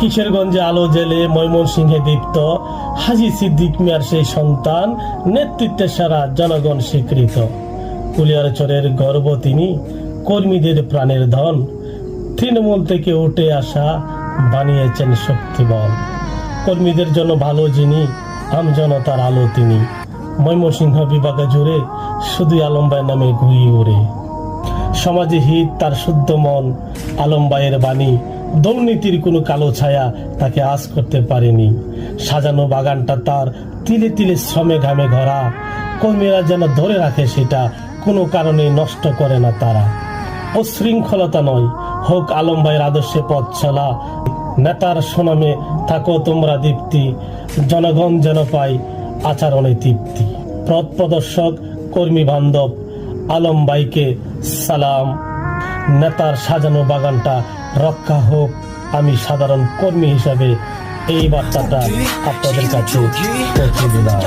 কিশোরগঞ্জে আলো জেলে ময়মনসিংহে দীপ্ত। হাজি সিদ্দিক মিয়ার সেই সন্তান, নেতৃত্বে সারা জনগণ স্বীকৃত। কুলিয়ারচরের গর্ব তিনি, কর্মীদের প্রাণের ধন। তৃণমূল থেকে উঠে আসা বানিয়েছেন শক্তিবল। কর্মীদের জন্য ভালো যিনি আমজনতার আলো তিনি। ময়মনসিংহ বিভাগে জুড়ে শুধু আলম্বায় নামে ঘুরি উড়ে সমাজে হিত, তার শুদ্ধ মন, আলমবাইয়ের বাণী, দুর্নীতির কোনো কালো ছায়া তাকে আজ করতে পারেনি। সাজানো বাগানটা তার তিলে তিলে শ্রমে ঘামে ভরা কর্মীরা যেন ধরে রাখে সেটা, কোনো কারণে নষ্ট করে না তারা। অশৃঙ্খলতা নয়, হোক আলমবাইয়ের আদর্শে পথ চলা। নেতার সুনামে থাকো তোমরা দীপ্তি, জনগণ যেন পায় আচরণে তৃপ্তি। পথ প্রদর্শক, কর্মী বান্ধব আলম বাইকে সালাম। নেতার সাজানো বাগানটা রক্ষা হোক, আমি সাধারণ কর্মী হিসাবে এই বার্তাটা আপনাদের কাছে পৌঁছে দিলাম।